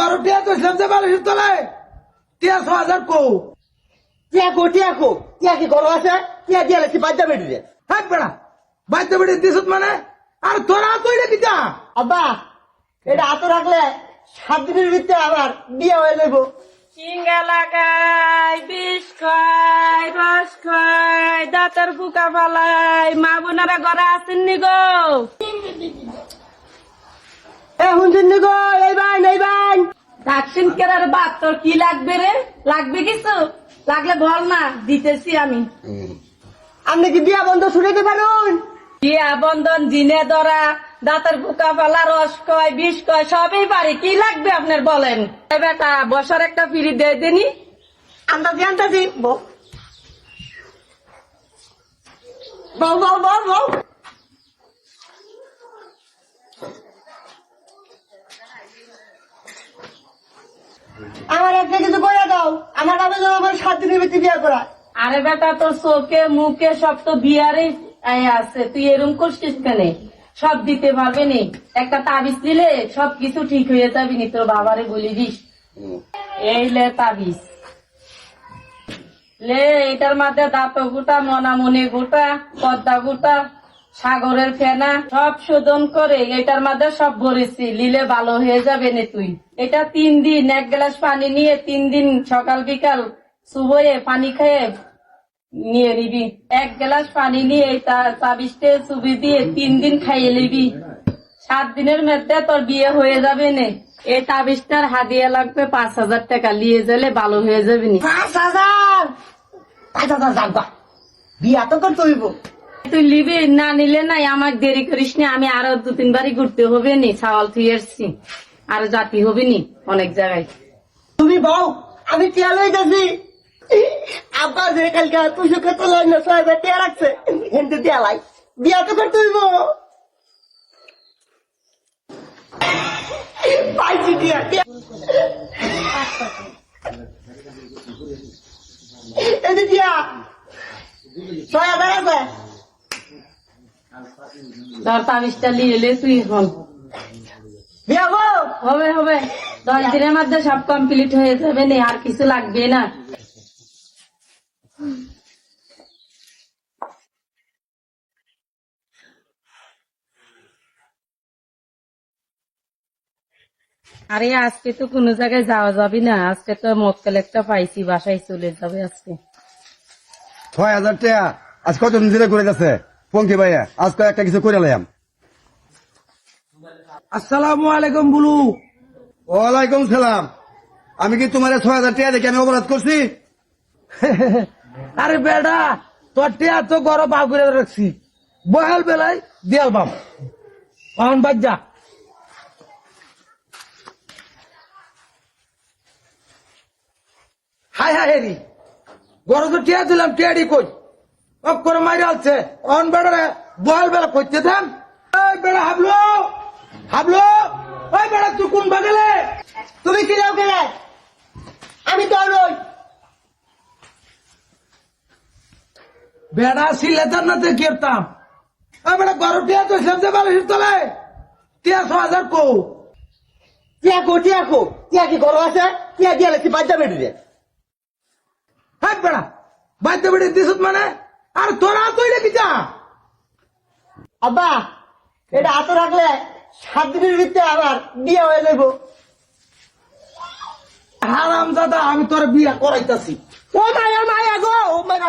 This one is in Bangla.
বারো টিয়া তো যে বালিশের তলায়। টিয়া ছ হাজার কৌ। টিয়া কো টিয়া কো। টিয়া কি ঘর আছে? টিয়া দিয়ে বাচ্চা বেটি রে থাক বেড়া। বেড়ে দিছত মানে? আর তোরা রে কিতা? আব্বা, এটা হাতে রাখলে সাত দিনের ভিতরে আবার বিয়ে হয়ে যাব চিঙ্গা লাগাই, বিষ খায় রস খায় দাঁতের ফুকা ফালাই, মা বোনেরা ঘরে আসেননি গো? শুনছেন নি গো এই ভাই এই ভাই দাক্ষিণ কেরার বাদ তোর কি লাগবে রে? লাগবে কিছু? লাগলে বল না দিতেছি আমি। আপনি কি বিয়া বন্ধ শুনেতে পারুন? বিয়া বন্ধন জিনে ধরা দাঁতের ফুকা ফালা রস কয় বিষ কয় সবই পারি। কি লাগবে আপনার বলেন? বেটা বসার একটা ফিরি দিয়ে দেনি। আন্দাজি আন্দাজি বউ। বউ বউ বউ বউ। আমার একটা কিছু করে দাও। আমার বাবা যেন আমার সাত দিনের ভিতরে বিয়ে করা আরে বেটা, তোর চোখে, মুখে সব তো বিয়ারে আছে। তুই এরম করছিস কেন? সব দিতে পারবে নি। একটা তাবিজ দিলে সব কিছু ঠিক হয়ে যাবি নি। তোর বাবারে বলি দিস। এই লে তাবিজ। লে, এটার মধ্যে দাঁত গোটা, মনামনি গোটা, পদ্মা গোটা। সাগরের ফেনা, সব শোধন করে এটার মধ্যে সব ভরেছি। লিলে ভালো হয়ে যাবে নে তুই। এটা তিন দিন, এক গ্লাস পানি নিয়ে তিন দিন সকাল বিকাল সুবয়ে পানি খেয়ে নিয়ে নিবি। এক গ্লাস পানি নিয়ে তাবিজটে চুবি দিয়ে তিন দিন খাইয়ে নিবি। সাত দিনের মধ্যে তোর বিয়ে হয়ে যাবে নে। এই তাবিজটার হাদিয়া লাগবে পাঁচ হাজার টাকা। নিয়ে গেলে ভালো হয়ে যাবে নি। পাঁচ হাজার! পাঁচ হাজার বিয়া তো করতে হইব। তুই লিবি, না নিলে নাই আমার দেরি করিস না, আমি আরও দু তিনবারই ঘুরতে হবে নি ছাওয়াল তুই এসছি। আরও জাতি হবে নি, অনেক জায়গায়। তুমি বউ, আমি টিয়া লই যাচ্ছি। আব্বা যে কালকে তুই সুখে তো লই না টিয়া রাখছে। হেনতে টিয়া বিয়া তো করতে হইব। পাইছি টিয়া টিয়া, ছয় হাজার আছে। এলে তুই হবে হবে। দশ দিনের মধ্যে সব কমপ্লিট হয়ে যাবে আর কিছু লাগবে না। আরে, আজকে তো কোনো জায়গায় যাওয়া যাবে না। আজকে তো মক্কেল একটা পাইছি, বাসায় চলে যাবে আজকে। ছয় হাজার টাকা। আজ করে যাচ্ছে পঙ্কি ভাইয়া? আজ একটা কিছু করে লাম আসসালামু আলাইকুম বুলু। ওয়ালাইকুম সালাম। আমি কি তোমার ছয় হাজার টাকা দেখে আমি অপরাধ করছি? আরে বেডা তোর টিয়া তো গরম বাউ করে রাখছি। বহাল বেলায় দিয়াল বাম। অন বাজ্জা হাই হাই হেরি। গরম তো টিয়া দিলাম টিয়াডি কই? অক করে মারি আছে অন বেড়া বহাল বেলা করতে থাম এই বেড়া হাবলো হাবলো ওই বেড়া তুই কোন বাগেলে? তুমি কি যাও গেলে? আমি তো নই বেড়া সিলেতার না তো কেরতাম। ওই বেড়া গরম টিয়া তো বালিশের তলায় টিয়া ছ হাজার কৌ। টিয়া কো টিয়া কো। টিয়া কি ঘর আছে? টিয়া দিয়ে লাগছি বাচ্চা বেটি রে হাত বেড়া বাইতে বেড়ে দিছত মানে? আর তোরা তৈরি পিতা? আব্বা, এটা হাতে রাখলে সাত দিনের ভিতরে আবার বিয়ে হয়ে যাব হারাম দাদা, আমি তোর বিয়ে করাইতাছি। কোথায় মায়া গো মায়া